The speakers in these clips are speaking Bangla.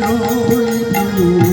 নয়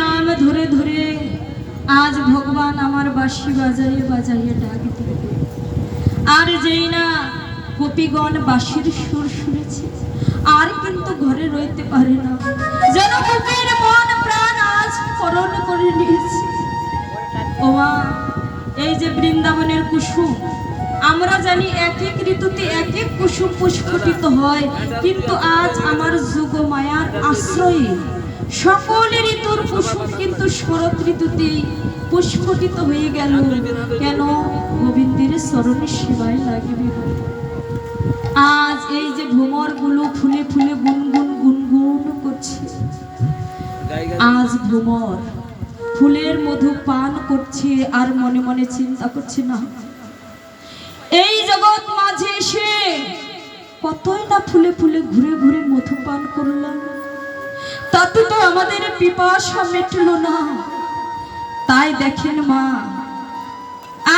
নাম ধরে ধরে আজ ভগবান আমার বাঁশি বাজাইয়ে বাজাইয়ে ডাক দিবে আর যেই না গোপীগণ বাঁশির সুর শুনেছে, আর কিন্তু ঘরে রইতে পারে না। যেন গোপীর মন প্রাণ আজ হরণ করে নিয়েছে। ও মা এই যে বৃন্দাবনের কুসুম আমরা জানি এক এক ঋতুতে এক এক কুসুম পুষ্পটিত হয়, কিন্তু আজ আমার যুগ মায়ার আশ্রয়ে। সকল ঋতুর কুসুম কিন্তু শরৎ ঋতুতে পুষ্পটিত হয়ে গেল। কেন? গোবিন্দের স্মরণে সেবায় লাগবে। আজ এই যে ভ্রমরগুলো ফুলে ফুলে গুনগুন গুনগুন করছে। আজ ভ্রমর ফুলের মধু পান করছে আর মনে মনে চিন্তা করছে, না এই জগৎ মাঝে এসে কতই না ফুলে ফুলে ঘুরে ঘুরে মধু পান করলাম তাতে তো আমাদের পিপাসা মেটল না। তাই দেখেন মা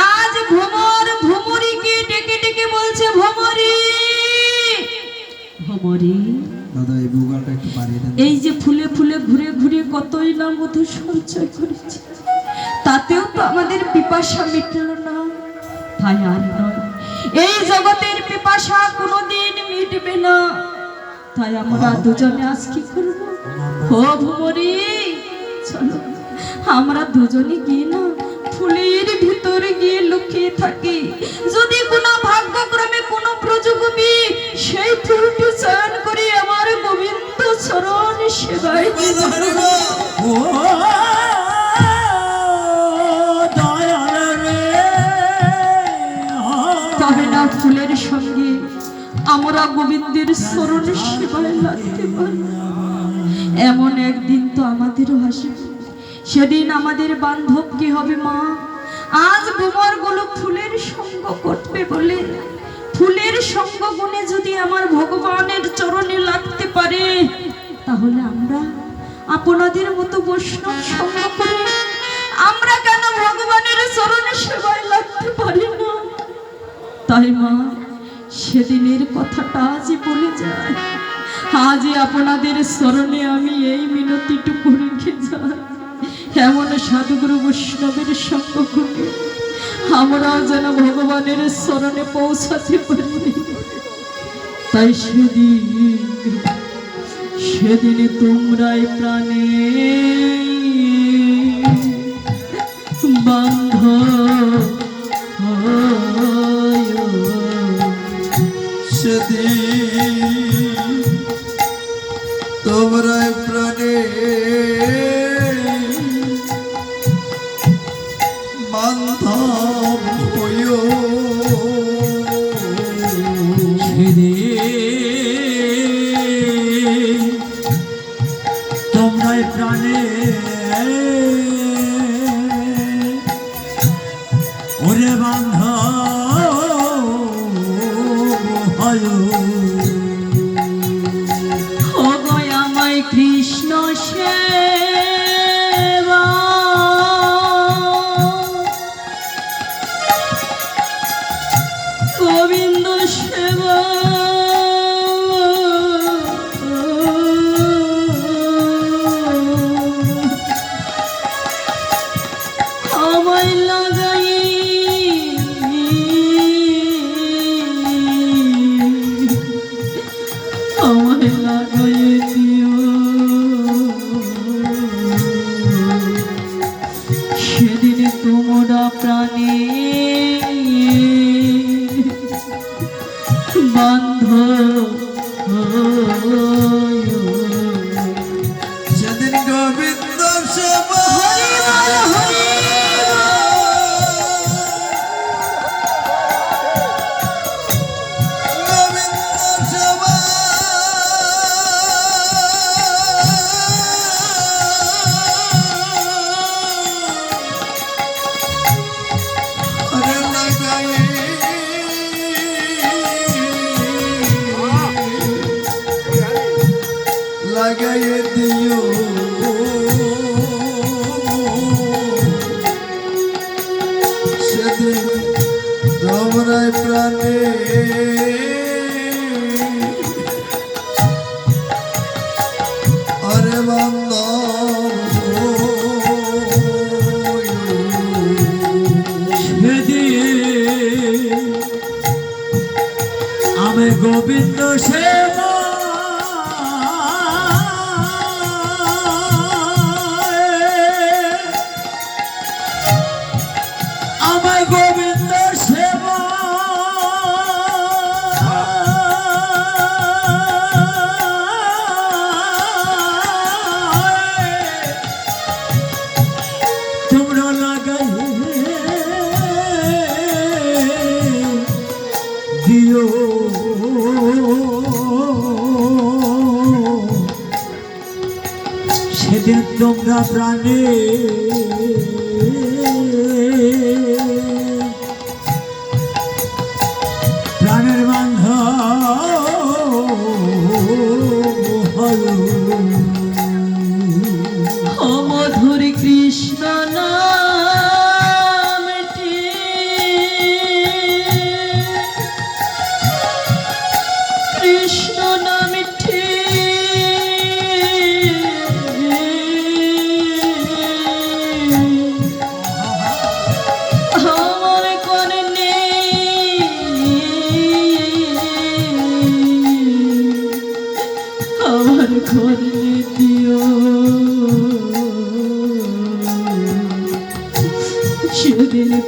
আজ ভ্রমর ভ্রমরিকে ডেকে ডেকে বলছে ভ্রমরি! ভ্রমরি? দাদা এই বুগালটা একটু বাড়িয়ে দেন। এই যে ফুলে ফুলে ঘুরে ঘুরে কতই না মধু সঞ্চয় করেছে। তাতেও তো আমাদের পিপাসা মিটল না। তাই আর নয় এই জগতের পিপাসা কোনোদিন মিটবে না। তাই আমরা দুজনে আজ কি করব? ও ভুমরি, চলো, আমরা দুজনে গিয়ে না ফুলের ভিতরে গিয়ে লুকিয়ে থাকি। যদি কোনো ভাগ্যক্রমে কোনো প্রযোগমী সেই ফুলটি চয়ন করে আমার গোবিন্দ চরণ সেবায় না ফুলের সঙ্গে আমরা গোবিন্দের স্মরণে সেবায় লাগতে পারি। এমন একদিন তো আমাদেরও আসবে। সেদিন আমাদের বান্ধব কি হবে মা। আজ বোমারগুলো ফুলের সঙ্গ করবে বলে। ফুলের সঙ্গ গুণে যদি আমার ভগবানের চরণে লাগতে পারে, তাহলে আমরা আপনাদের মতো বৈষ্ণব সঙ্গ করে আমরা কেন ভগবানের চরণে সেবায় লাগতে পারি না? তাই মা, সেদিনের কথাটা আজই বলে যায় আজই আপনাদের স্মরণে আমি এই মিনতিটুকু রেখে যাই। এমন সাধুগুরু বৈষ্ণবের সঙ্গ আমরাও যেন ভগবানের স্মরণে পৌঁছাতে পারি। তাই সেদিন, সেদিনে তোমরাই প্রাণে তোমরা প্রাণে কৃষ্ণ সেবা। গোবিন্দ সেবা। আমায় লাগাই আমায় লাগাই Ramana প্রাণে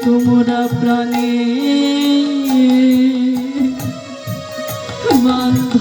তোমরা প্রাণে। বান্ধ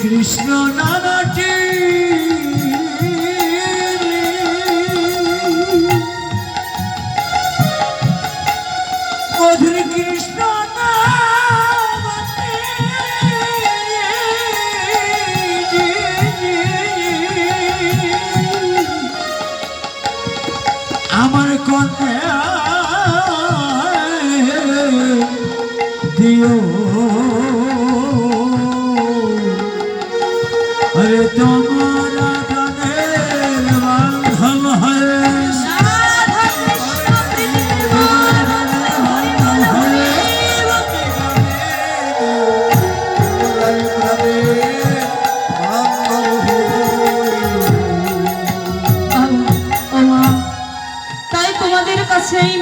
কৃষ্ণ নানাটি মধুর কৃষ্ণ আমার কন্যা দিও। হরে তোমার আদানের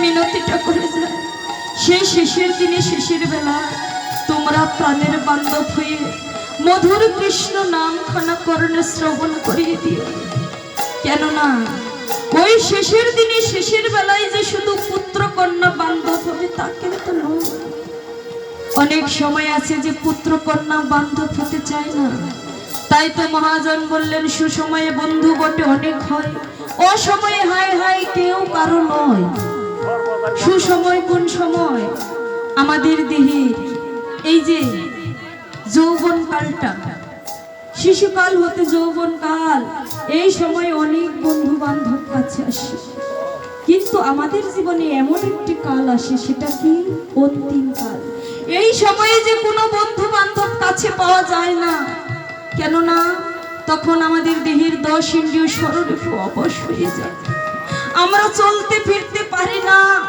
মিনতিটা করেছিলাম সেই শেষের দিনে শেষের বেলা তোমরা প্রাণের বান্ধব হয়ে মধুর কৃষ্ণ নাম করণে শ্রবণ করিয়ে দিও। কেননা, ওই শেষের দিনে শেষের বেলায় যে শুধু পুত্র কন্যা বান্ধব হবে তা কিন্তু নয়। অনেক সময় আছে যে পুত্র কন্যা বান্ধব হতে চায় না। তাই তো মহাজন বললেন, সুসময়ে বন্ধু বটে অনেক হয়। অসময়ে হায় হায় কেউ কারও নয়। সুসময় কোন সময়? আমাদের দেহের। এই যে যৌবন কালটা। শিশুকাল হতে যৌবন কাল। এই সময় অনেক বন্ধু বান্ধব কাছে আসে। কিন্তু আমাদের জীবনে এমন একটি কাল আসে, সেটা কি? অন্তিম কাল। এই সময়ে যে কোনো বন্ধু বান্ধব কাছে পাওয়া যায় না। কেননা, তখন আমাদের দেহের দশ ইন্দ্রিয় স্মরণের অবশ হয়ে যায়। আমরা চলতে ফিরতে পারি না।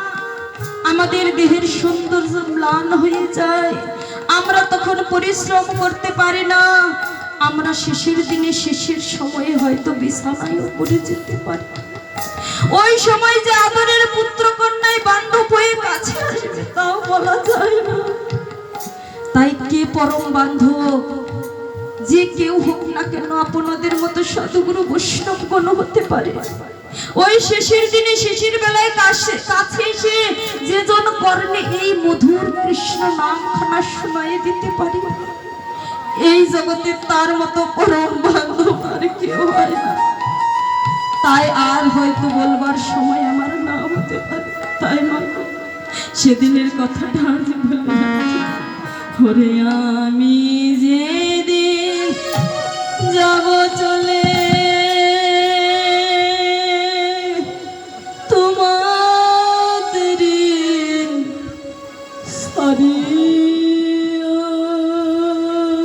আমাদের দেহের সৌন্দর্য ম্লান হয়ে যায়। আমরা তখন পরিশ্রম করতে পারি না। আমরা শেষের দিনে শেষের সময়ে হয়তো বিছানায় পড়ে যেতে পারি। ওই সময় যে আদরের পুত্র কন্যায় বান্ধব হয়ে কাছে তাও বলা যায় না। তাই কে পরম বান্ধব? যে কেউ হোক না কেন, আপনাদের মতো সদগুরু বৈষ্ণব কোন হতে পারে। ওই শেষের দিনে, শেষের বেলায় কাছে এসে যে জন কর্ণে এই মধুর কৃষ্ণ নাম খানা শোনায় দিতে পারে। এই জগতে তার মতো পরম বান্ধব আর কেউ হয় না। তাই আর হয়তো বলবার সময় আমার না হতে পারে। তাই মা সেদিনের কথাটা আজ বলে। ওরে আমি যেদিন যাব চলে